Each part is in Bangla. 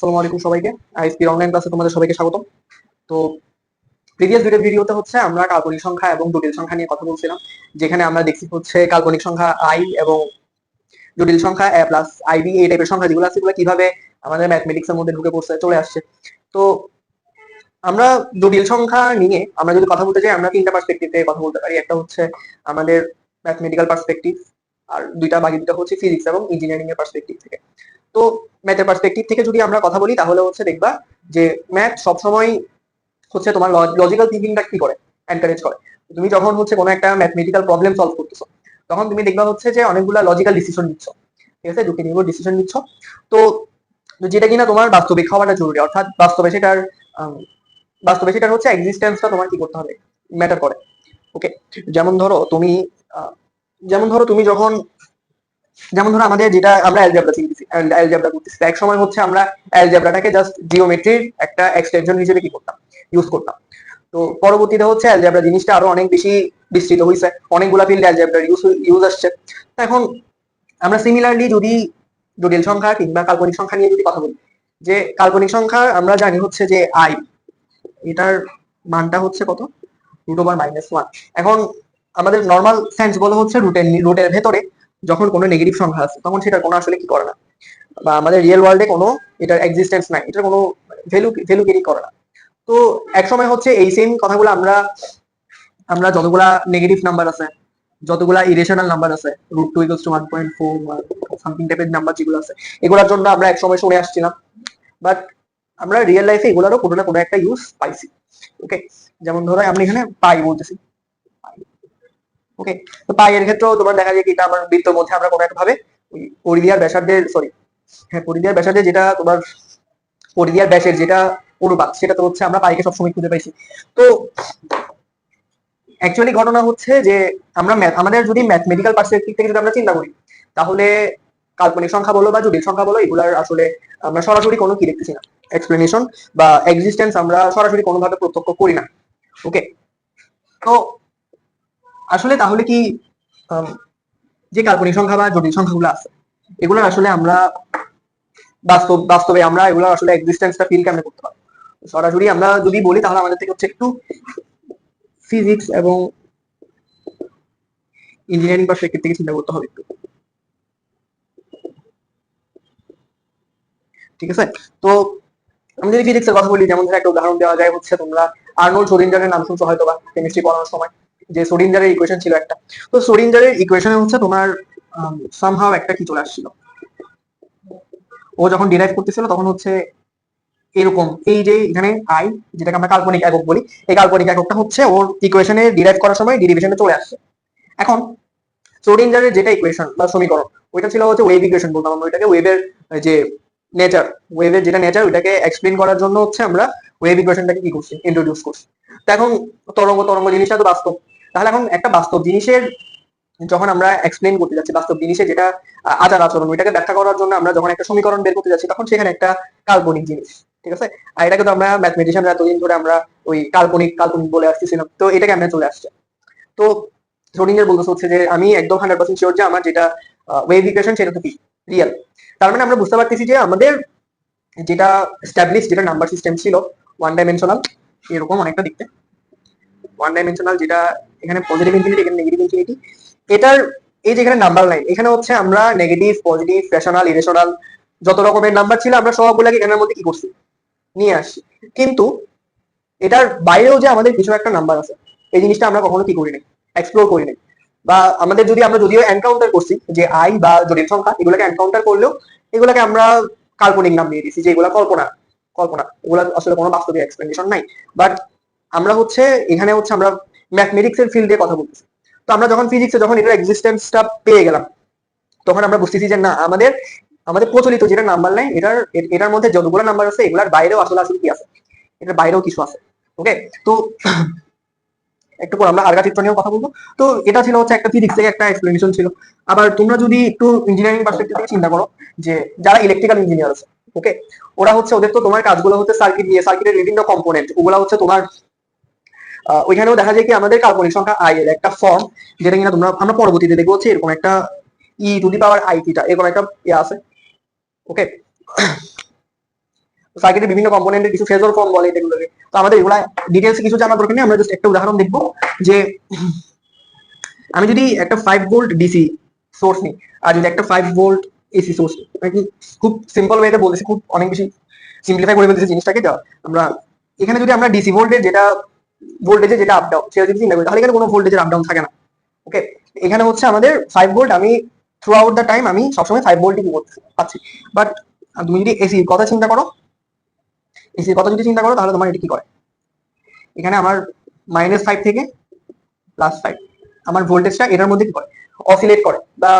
সবাইকে। অনলাইন ক্লাসে তোমাদের সবাইকে স্বাগতম। তো প্রিভিয়াস দুটো ভিডিওতে হচ্ছে আমরা কাল্পনিক সংখ্যা এবং জটিল সংখ্যা নিয়ে কথা বলছিলাম, যেখানে আমরা দেখছি হচ্ছে কাল্পনিক সংখ্যা আই এবং জটিল সংখ্যা এ প্লাস আইবি এই টাইপের সংখ্যা যেগুলো আছে কীভাবে আমাদের ম্যাথমেটিক্স এর মধ্যে ঢুকে পড়ছে, চলে আসছে। তো আমরা জটিল সংখ্যা নিয়ে আমরা যদি কথা বলতে চাই, আমরা তিনটা পার্সপেক্টিভ থেকে কথা বলতে পারি। একটা হচ্ছে আমাদের ম্যাথমেটিক্যাল পার্সপেক্টিভ আর দুইটা বাকি দুটা হচ্ছে ফিজিক্স এবং ইঞ্জিনিয়ারিং এর পার্সপেক্টিভ থেকে। তো ম্যাথের পার্সপেক্টিভ থেকে যদি আমরা কথা বলি, তাহলে হচ্ছে দেখবা যে ম্যাথ সবসময় হচ্ছে তোমার লজিক্যাল থিঙ্কিংটা কি করে? এনকারেজ করে। তুমি যখন হচ্ছে কোনো একটা ম্যাথমেটিক্যাল প্রবলেম সলভ করতেছো, তখন তুমি দেখবা হচ্ছে যে অনেকগুলা লজিক্যাল ডিসিশন নিচ্ছ। ঠিক আছে? নির্ভর ডিসিশন নিচ্ছ। তো যেটা কিনা তোমার বাস্তবিক হওয়াটা জরুরি, অর্থাৎ বাস্তবে সেটার বাস্তবে সেটার হচ্ছে এক্সিস্টেন্সটা তোমার কি করতে হবে? ম্যাটার করে। ওকে যেমন ধরো তুমি যেমন ধরো তুমি যখন যেমন ধরো আমাদের যেটা আমরা অ্যালজেব্রা শিখতেছি অ্যালজেব্রা করতেছি এক সময় হচ্ছে আমরা অ্যালজেব্রাটাকে জাস্ট জিওমেট্রির একটা এক্সটেনশন হিসেবে কি করতাম? ইউজ করতাম। তো পরবর্তীতে হচ্ছে অ্যালজেব্রা জিনিসটা আরও অনেক বেশি বিস্তৃত হয়েছে অনেকগুলা ফিল্ড অ্যালজেব্রার ইউজ ইউজ আসছে। তো এখন আমরা সিমিলারলি যদি জটিল সংখ্যা কিংবা কাল্পনিক সংখ্যা নিয়ে যদি কথা বলি, যে কাল্পনিক সংখ্যা আমরা জানি হচ্ছে যে আই এটার মানটা হচ্ছে কত? রুট ওভার মাইনাস ওয়ান এখন আমাদের নর্মাল সেন্স বলে হচ্ছে রুটের রুটের ভেতরে যখন কোনো নেগেটিভ সংখ্যা আছে তখন সেটার কোনো আসলে কি করে না। বা আমাদের রিয়েল ওয়ার্ল্ডে কোনো এটার এক্সিস্টেন্স নাই, এটার কোনো ভ্যালু ভ্যালু ক্যারি করে না। তো এক সময় হচ্ছে এই সেম কথাগুলো আমরা আমরা যতগুলা নেগেটিভ নাম্বার আছে, যতগুলা ইরেশনাল নাম্বার আছে root two equals two one point four something টাইপের নাম্বার যেগুলো আছে, এগুলোর জন্য আমরা এক সময় শুনে আসছিলাম। বাট আমরা রিয়েল লাইফে এগুলোরও কোনো না কোনো একটা ইউজ পাইছি। ওকে যেমন ধরো, আমি এখানে পাই বলতেছি। ওকে তো পাই এর ক্ষেত্রেও তোমার দেখা যায় কি আমার বৃত্তের মধ্যে আমরা কোনো একটা ভাবে ওই পরিধিয়ার ব্যাসার্ধের সরি হ্যাঁ পরিধিয়ার ব্যাসার্ধের যেটা তোমার পরিধিয়ার ব্যাসের যেটা অনুপাত, সেটা তো হচ্ছে আমরা পাইকে সবসময় খুঁজে পাইছি। তো অ্যাকচুয়ালি ঘটনা হচ্ছে যে আমরা আমাদের যদি ম্যাথমেটিক্যাল পার্সপেক্টিভ থেকে যদি আমরা চিন্তা করি, তাহলে কাল্পনিক সংখ্যা বলো বা জটিল সংখ্যা বলো, এগুলার আসলে আমরা সরাসরি কোনো কি দেখতেছি না। এক্সপ্লেনেশন বা এক্সিস্টেন্স আমরা সরাসরি কোনোভাবে প্রত্যক্ষ করি না। ওকে তো আসলে তাহলে কি যে কাল্পনিক সংখ্যা বা জটিল সংখ্যাগুলো আছে, এগুলোর আসলে আমরা বাস্তব, বাস্তবে আমরা এগুলোর আসলে এক্সিস্টেন্সটা ফিল কেমনে করতে পারব? সরাসরি আমরা যদি বলি, তাহলে আমাদের থেকে হচ্ছে একটু ফিজিক্স এবং ইঞ্জিনিয়ারিং পার্সপেক্টিভ থেকে চিন্তা করতে হবে একটু। ঠিক আছে? তো আমি যদি ফিজিক্সের কথা বলি, যেমন ধরো একটা উদাহরণ দেওয়া যায় হচ্ছে তোমরা আর্নল্ড সোডিঞ্জারের নাম শুনছো হয়তো বা কেমিস্ট্রি পড়ানোর সময়। যে সোডিঞ্জারের ইকুয়েশন ছিল একটা। তো সোডিঞ্জারের ইকুয়েশনে হচ্ছে তোমার সামহাও একটা কি চলে আসছিল। ও যখন ডিরাইভ করতেছিল তখন হচ্ছে এরকম, এই যে এখানে আই যেটাকে আমরা কাল্পনিক একক বলি, এই কাল্পনিক এককটা হচ্ছে ওর ইকুয়েশনে ডিরাইভ করার সময় ডেরিভেশনে চলে আসছে। এখন সোডিঞ্জারের যেটা ইকুয়েশন বা সমীকরণ, ওইটা ছিল হচ্ছে ওয়েভ ইকুয়েশন বলতাম আমরা, ওইটাকে ওয়েভের যে নেচার ওয়েভের যেটা নেচার ওইটাকে এক্সপ্লেন করার জন্য হচ্ছে আমরা ওয়েভ ইকুয়েশনটাকে কি করছি ইন্ট্রোডিউস করছি। তো এখন তরঙ্গ তরঙ্গ জিনিসটা তো বাস্তব। তাহলে এখন একটা বাস্তব জিনিসের যখন আমরা এক্সপ্লেন করতে যাচ্ছি, বাস্তব জিনিসে যেটা আচার আচরণ ওইটাকে ব্যাখ্যা করার জন্য আমরা যখন একটা সমীকরণ বের করতে যাচ্ছি, তখন সেখানে একটা কাল্পনিক জিনিস, ঠিক আছে? আর এটাকে তো আমরা ম্যাথমেটিশিয়ানরা এতদিন ধরে আমরা ওই কাল্পনিক কাল্পনিক বলে আসতেছিলাম, তো এটাকে আমরা চলে আসছে। তো রোডিঙ্গের বলতে হচ্ছে যে, আমি একদম হান্ড্রেড পার্সেন্ট শিওর যে আমার যেটা ওয়েভ ইকুয়েশন সেটা তো কি? রিয়েল তার মানে আমরা বুঝতে পারতেছি যে আমাদের যেটা স্ট্যাবলিশ যেটা নাম্বার সিস্টেম ছিল ওয়ান ডাইমেনশনাল এরকম অনেকটা দেখতে। ওয়ান ডাইমেনশনাল যেটা এখানে পজিটিভ ইনফিনিটি এখানে নেগেটিভ ইনফিনিটি এটার এই যে এখানে নাম্বার লাইন এখানে হচ্ছে আমরা নেগেটিভ পজিটিভ রেশনাল ইরেশনাল যত রকমের নাম্বার ছিল, আমরা সবগুলোকে এখানের মধ্যে কি করছি? নিয়ে আসছি। কিন্তু এটার বাইরেও যে আমাদের কিছু একটা নাম্বার আছে, এই জিনিসটা আমরা কখনো কি করি নাই এক্সপ্লোর করি নাই বা আমাদের যদি, আমরা যদিও এনকাউন্টার করছি যে আই বা জটিল সংখ্যা, এগুলোকে এনকাউন্টার করলেও এগুলোকে আমরা কাল্পনিক নাম দিয়ে দিচ্ছি যে এগুলা কল্পনা কল্পনা। এগুলো আসলে কোনো বাস্তবিক এক্সপ্লেনেশন নাই। বাট আমরা হচ্ছে, এখানে হচ্ছে আমরা ম্যাথমেটিক্স এর ফিল্ডে কথা বলতেছি। তো আমরা যখন ফিজিক্সে যখন এটার এক্সিস্টেন্সটা পেয়ে গেলাম, তখন আমরা বুঝতেছি যে না, আমাদের আমাদের প্রচলিত যেটা নাম্বার লাইন এটার এটার মধ্যে যতগুলো নাম্বার আছে, এগুলার বাইরেও আসলে আসলে কি আছে? এটার বাইরেও কিছু আছে। ওকে তো একটু পর আমরা আলগা চিত্র নিয়েও কথা বলব। তো এটা ছিল হচ্ছে একটা ফিজিক্স থেকে একটা এক্সপ্লেনেশন ছিল। আবার তোমরা যদি একটু ইঞ্জিনিয়ারিং পার্সপেক্টিভ থেকে চিন্তা করো, যে যারা ইলেকট্রিক্যাল ইঞ্জিনিয়ার আছে ওকে ওরা হচ্ছে, ওদের তো তোমার কাজগুলো হচ্ছে সার্কিট নিয়ে সার্কিটের বিভিন্ন কম্পোনেন্ট ওগুলা হচ্ছে তোমার ওইখানেও দেখা যায় কি আমাদের কাল্পনিক সংখ্যা আই এর একটা ফর্ম যেটা কিনা তোমরা, আমরা পরবর্তীতে দেখব হচ্ছে এরকম একটা e to the power i theta এরকম একটা ইয়ে আছে। ওকে সার্কিটের বিভিন্ন কম্পোনেন্টের কিছু ফেজর ফর্ম বলে এগুলোকে। তো আমাদের এগুলা ডিটেলস কিছু জানার দরকার নেই, আমরা জাস্ট একটা উদাহরণ দেখব যে আমি যদি একটা ফাইভ ভোল্ট ডিসি সোর্স নিই, আর যদি একটা ফাইভ ভোল্ট এসি সোর্স নিই মানে কি খুব সিম্পল ওয়েতে বলতেছি খুব অনেক বেশি সিম্পলিফাই করে ফেলতেছি জিনিসটাকে আমরা এখানে যদি আমরা ডিসি ভোল্টেজ যেটা ভোল্টেজে যেটা আপ ডাউন সেটা যদি চিন্তা করি, তাহলে এখানে কোনো ভোল্টেজের আপ ডাউন থাকে না। ওকে এখানে হচ্ছে আমাদের ফাইভ ভোল্ট আমি থ্রু আউট দ্য টাইম আমি সবসময় ফাইভ ভোল্টই পাচ্ছি। বাট তুমি যদি এসির কথা চিন্তা করো এসির কথা যদি চিন্তা করো, তাহলে তোমার এটা কি করে? এখানে আমার মাইনাস ফাইভ থেকে প্লাস ফাইভ আমার ভোল্টেজটা এটার মধ্যে কি করে? অসিলেট করে, বা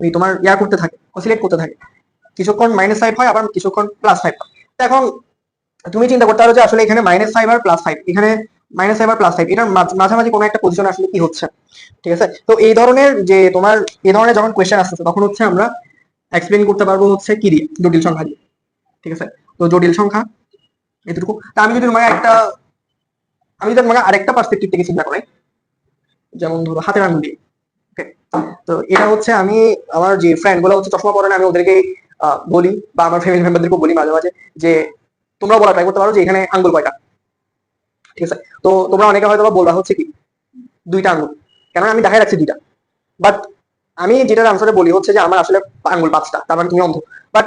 ওই তোমার ইয়া করতে থাকে অসিলেট করতে থাকে। কিছুক্ষণ মাইনাস ফাইভ হয়, আবার কিছুক্ষণ প্লাস ফাইভ হয়। এখন তুমি চিন্তা করতে পারো যে আসলে এখানে মাইনাস ফাইভ আর প্লাস ফাইভ এখানে মাইনাস ফাইভ আর প্লাস ফাইভ এটার মাঝ- মাঝামাঝি কোনো একটা পজিশন আসলে কি হচ্ছে? ঠিক আছে? তো এই ধরনের যে তোমার, এই ধরনের যখন কোয়েশ্চেন আসতেছে, তখন হচ্ছে আমরা এক্সপ্লেন করতে পারব হচ্ছে কি দিয়ে? জটিল সংখ্যা দিয়ে। ঠিক আছে? তো জটিল সংখ্যা, এতটুকু। তা আমি যদি তোমাকে একটা, আমি যদি তোমাকে আরেকটা পার্সপেক্টিভ থেকে চিন্তা করি যেমন ধরো হাতের আঙুল দিয়ে? তো এটা হচ্ছে আমি আমার যে ফ্রেন্ডগুলো হচ্ছে চশমা পরে আমি ওদেরকে বলি, বা আমার ফ্যামিলি মেম্বারদেরকে বলি মাঝে মাঝে যে তোমরা বলা ট্রাই করতে পারো যে এখানে আঙ্গুল কয়টা। ঠিক আছে? তো তোমরা অনেকে হয়তো বলবা হচ্ছে কি, দুইটা আঙ্গুল। কেন আমি দেখাই রাখছি দুইটা। বাট আমি যেটার আনসারে বলি হচ্ছে যে আমার আসলে আঙ্গুল পাঁচটা, তার মানে তুমি অন্ধ। বাট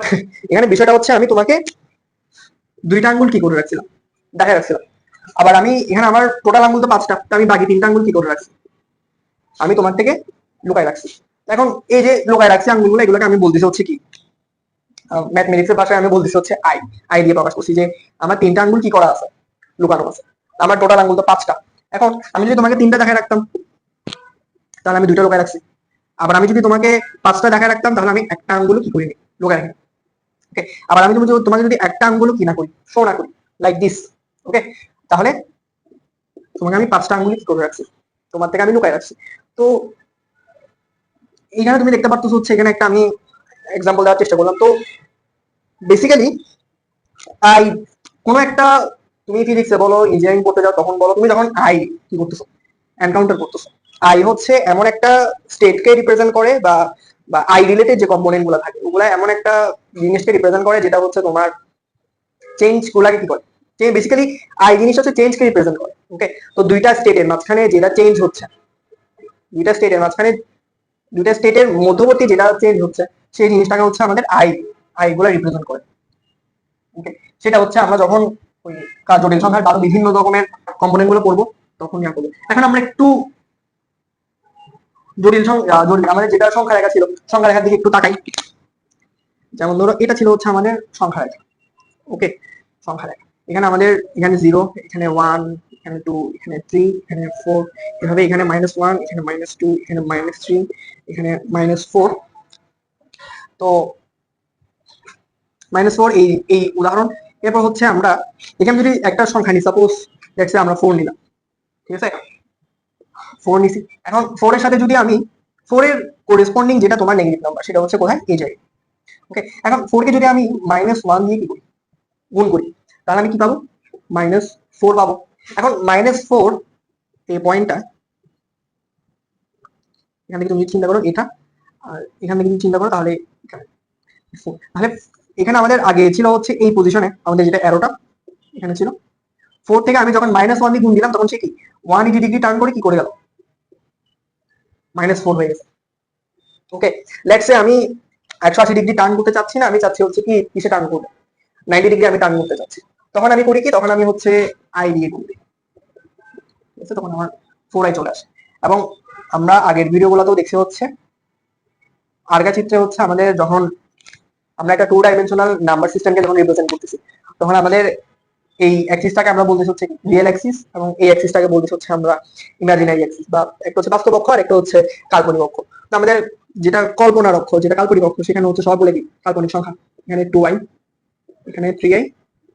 এখানে বিষয়টা হচ্ছে আমি তোমাকে দুইটা আঙ্গুল কি করে রাখছিলাম? দেখাই রাখছিলাম। আবার আমি এখানে আমার টোটাল আঙ্গুল তো পাঁচটা, তো আমি বাকি তিনটা আঙ্গুল কি করে রাখছি? আমি তোমার থেকে লুকায় রাখছি। এখন এই যে লুকায় রাখছি আঙ্গুলগুলো, এগুলোকে আমি বলতেছি হচ্ছে কি ম্যাথমেটিক্স এর ভাষায় আমি বলতেছি হচ্ছে আই আই দিয়ে প্রকাশ করছি যে আমার তিনটা আঙ্গুল কি করা আছে? লুকানো আছে। আমার টোটাল আঙ্গুল তো পাঁচটা। এখন আমি যদি তোমাকে তিনটা দেখায় রাখতাম, তাহলে আমি দুইটা লুকায় রাখছি। আবার আমি যদি তোমাকে পাঁচটা দেখায় রাখতাম, তাহলে আমি একটা আঙ্গুল কি করি লুকায় রাখি। ওকে আবার আমি যদি- তোমাকে যদি একটা আঙ্গুল কি না করি শো না করি লাইক দিস ওকে তাহলে তোমাকে আমি পাঁচটা আঙ্গুলি কি করে রাখছি? তোমার থেকে আমি লুকায় রাখছি। তো এখানে তুমি দেখতে পাচ্ছ হচ্ছে এখানে একটা আমি এক্সাম্পল দেওয়ার চেষ্টা করলাম। তো বেসিক্যালি আই কোনো একটা তুমি ফিজিক্সে বলো ইঞ্জিনিয়ারিং পড়তে যাও, তখন বলো, তুমি যখন আই কি করতেছো? এনকাউন্টার করতেছো। আই হচ্ছে এমন একটা স্টেটকে রিপ্রেজেন্ট করে বা বা আই রিলেটেড যে কম্পোনেন্টগুলো থাকে, ওগুলা এমন একটা জিনিসকে রিপ্রেজেন্ট করে যেটা হচ্ছে তোমার চেঞ্জ গুলাকে কি করে? বেসিক্যালি আই জিনিস হচ্ছে চেঞ্জকে রিপ্রেজেন্ট করে ওকে তো দুইটা স্টেটের মাঝখানে যেটা চেঞ্জ হচ্ছে, দুইটা স্টেটের মাঝখানে, দুইটা স্টেটের মধ্যবর্তী যেটা চেঞ্জ হচ্ছে সেই জিনিসটাকে হচ্ছে আমাদের আই আই গুলা রিপ্রেজেন্ট করে সেটা হচ্ছে আমরা যখন ওই জটিল সংখ্যার আরও বিভিন্ন রকমের কম্পোনেন্টগুলো পড়ব তখন ইয়া করব। এখন আমরা একটু জটিল সংখ্যা আমাদের যেটা সংখ্যা রেখা ছিল, সংখ্যা রেখার দিকে একটু তাকাই। যেমন ধরো, এটা ছিল হচ্ছে আমাদের সংখ্যা রেখা। ওকে সংখ্যা রেখা। এখানে আমাদের, এখানে জিরো এখানে ওয়ান এখানে টু এখানে থ্রি এখানে ফোর এভাবে এখানে মাইনাস ওয়ান এখানে মাইনাস টু এখানে মাইনাস থ্রি এখানে মাইনাস ফোর তো মাইনাস ফোর এই এই উদাহরণ। এরপর হচ্ছে আমরা এখানে যদি একটা সংখ্যা নিই সাপোজ দেখছি আমরা ফোর নিলাম। ঠিক আছে? ফোর নিছি। এখন ফোর এর সাথে যদি আমি ফোর এর করেসপন্ডিং যেটা তোমার নেগেটিভ নাম্বার সেটা হচ্ছে কোথায়? এই জায়গায়। ওকে এখন ফোরকে যদি আমি মাইনাস ওয়ান দিয়ে কি করি? গুণ করি। তাহলে আমি কি পাবো? মাইনাস ফোর পাবো। এখন মাইনাস ফোর এই পয়েন্টটা এখান থেকে তুমি চিন্তা করো এটা, আর এখান থেকে তুমি চিন্তা করো তাহলে। তাহলে এখানে আমাদের আগে ছিল হচ্ছে এই পজিশনে আমাদের যেটা অ্যারোটা এখানে ছিল। ফোর থেকে আমি যখন মাইনাস ওয়ান দিয়ে গুণ দিলাম, তখন সে কি? ওয়ান এইটি ডিগ্রি টার্ন করে কি করে গেল? মাইনাস ফোর হয়ে গেছে। ওকে লেটস সে আমি একশো আশি ডিগ্রি টার্ন করতে চাচ্ছি না, আমি চাচ্ছি হচ্ছে কি, কিসে টার্ন করব? নাইনটি ডিগ্রি আমি টার্ন করতে চাচ্ছি। তখন আমি করি কি? তখন আমি হচ্ছে আই দিয়ে দিই। ঠিক আছে? তখন আমার ফোর আই চলে আসে। এবং আমরা আগের ভিডিওগুলোতেও দেখছি হচ্ছে আর্গা চিত্রে হচ্ছে আমাদের যখন আমরা একটা টু ডাইমেনশনাল নাম্বার সিস্টেমকে যখন রিপ্রেজেন্ট করতেছি, তখন আমাদের এই অ্যাক্সিসটাকে আমরা বলতে হচ্ছে রিয়েল অ্যাক্সিস এবং এই অ্যাক্সিসটাকে বলতে হচ্ছে আমরা ইমাজিনারি অ্যাক্সিস বা একটা হচ্ছে বাস্তব অক্ষ আর একটা হচ্ছে কাল্পনিক অক্ষ। তো আমাদের যেটা কল্পনার অক্ষ, যেটা কাল্পনিক অক্ষ, সেখানে হচ্ছে সবগুলো কি কাল্পনিক সংখ্যা। এখানে টু আই এখানে থ্রি আই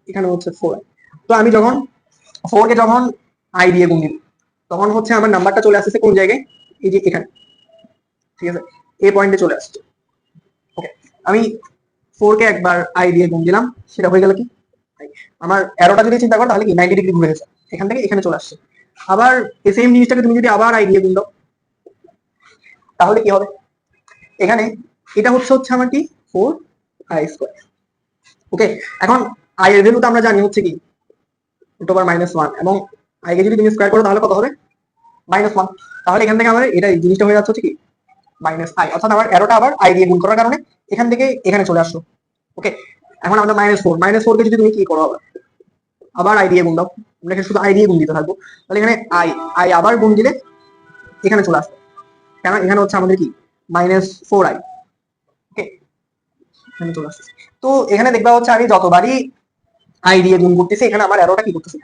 এখানে হচ্ছে ফোর আই তো আমি যখন ফোর কে যখন আই দিয়ে গুণ দিব তখন হচ্ছে আমার নাম্বারটা চলে আসছে কোন জায়গায়? এই যে এখানে। ঠিক আছে? এই পয়েন্টে চলে আসছে। ওকে আমি ফোর কে একবার আই দিয়ে গুণ দিলাম, সেটা হয়ে গেল কি? আমার অ্যারোটা যদি চিন্তা করো, তাহলে কি? নাইনটি ডিগ্রি ঘুরে গেছে। এখান থেকে এখানে চলে আসছে। আবার এই সেম জিনিসটাকে তুমি যদি আবার আই দিয়ে গুণ দাও, তাহলে কি হবে? এখানে এটা হচ্ছে হচ্ছে আমার কি? ফোর আই স্কোয়ার ওকে এখন আই এর ভ্যালু তো আমরা জানি হচ্ছে কি? রুট ওভার মাইনাস ওয়ান এবং আই কে যদি তুমি স্কোয়ার করো, তাহলে কত হবে? মাইনাস ওয়ান তাহলে এখান থেকে আমাদের এটা জিনিসটা হয়ে যাচ্ছে হচ্ছে কি? মাইনাস আই অর্থাৎ আমার এরোটা আবার আই দিয়ে গুণ করার কারণে এখান থেকে এখানে চলে আসলো। ওকে এখন আমরা মাইনাস ফোর মাইনাস ফোর কে যদি তুমি কি করো আবার? আবার আই দিয়ে গুণ দাও। আমরা এখানে শুধু আই দিয়ে গুণ দিতে থাকব। তাহলে এখানে আই আই আবার গুণ দিলে এখানে চলে আসবে কেন? এখানে হচ্ছে আমাদের কি? মাইনাস ফোর আই ওকে এখানে চলে আসছে তো এখানে দেখবা হচ্ছে আমি যতবারই আই দিয়ে গুণ করতেছি, এখানে আমার অ্যারোটা কি করতেছে?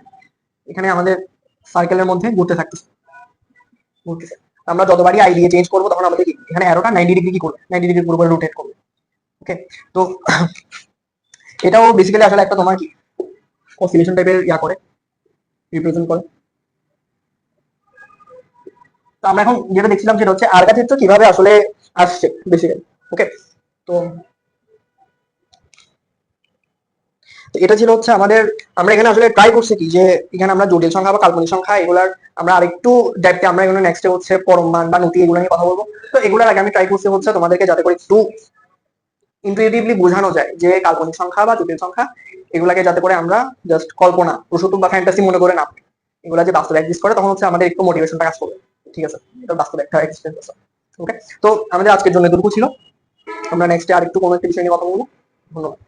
এখানে আমাদের সার্কেলের মধ্যে ঘুরতে থাকতেছে। ঘুরতেছে। আমরা যতবারই আই দিয়ে চেঞ্জ করব, তখন আমাদের এখানে অ্যারোটা নাইনটি ডিগ্রি কি করবে? নাইনটি ডিগ্রি পুরোপুরি রোটেট করবে। ওকে তো এটাও বেসিক্যালি আসলে একটা তোমার কি? অসিলেশন টাইপের ইয়া করে রিপ্রেজেন্ট করে। তো আমরা এখন যেটা দেখছিলাম সেটা হচ্ছে আর্গা ক্ষেত্র কীভাবে আসলে আসছে বেসিক্যালি ওকে তো তো এটা ছিল হচ্ছে আমাদের, আমরা এখানে আসলে ট্রাই করছি কি যে এখানে আমরা জটিল সংখ্যা বা কাল্পনিক সংখ্যা এগুলার আমরা আরেকটু ডেপথে আমরা এগুলো নেক্সটে হচ্ছে পরম মান বা নতি এগুলো নিয়ে কথা বলব। তো এগুলোর আগে আমি ট্রাই করছি হচ্ছে তোমাদেরকে যাতে করে একটু ইন্টুইটিভলি বোঝানো যায় যে কাল্পনিক সংখ্যা বা জটিল সংখ্যা এগুলাকে যাতে করে আমরা জাস্ট কল্পনা প্রসূত বা ফ্যান্টাসি মনে করে না। এগুলা যে বাস্তবে এক্সিস্ট করে, তখন হচ্ছে আমাদের একটু মোটিভেশনটা কাজ করবে। ঠিক আছে? এটা বাস্তবে একটা এক্সপিরিয়েন্স আছে। ওকে তো আমাদের আজকের জন্য এতটুকু ছিল। আমরা নেক্সটে আরেকটু কোনো একটা বিষয় নিয়ে কথা বলব। ধন্যবাদ।